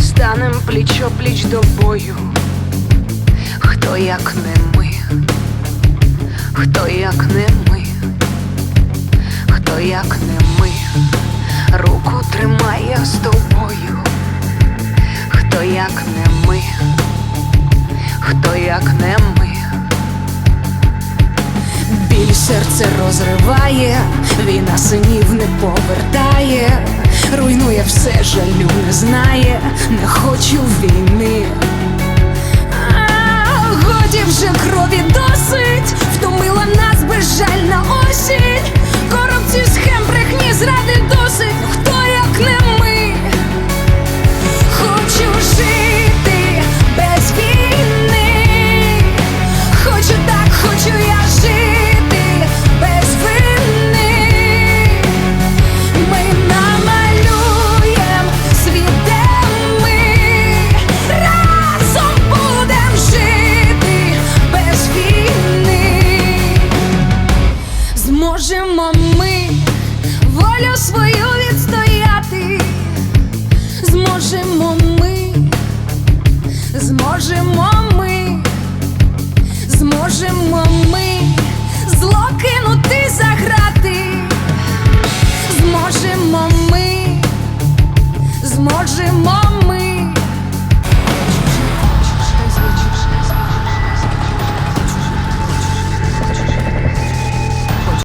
станем пліч пліч до бою. Хто як не ми, хто як не ми, хто як не ми, руку тримає з тобою, хто як не ми, хто як не ми. Біль серце розриває, війна синів не повертає, руйнує все, жалю не знає, не хочу війни. Зможемо ми волю свою відстояти. Зможемо ми, зможемо ми, зможемо ми зло кинути за грати. Зможемо ми, зможемо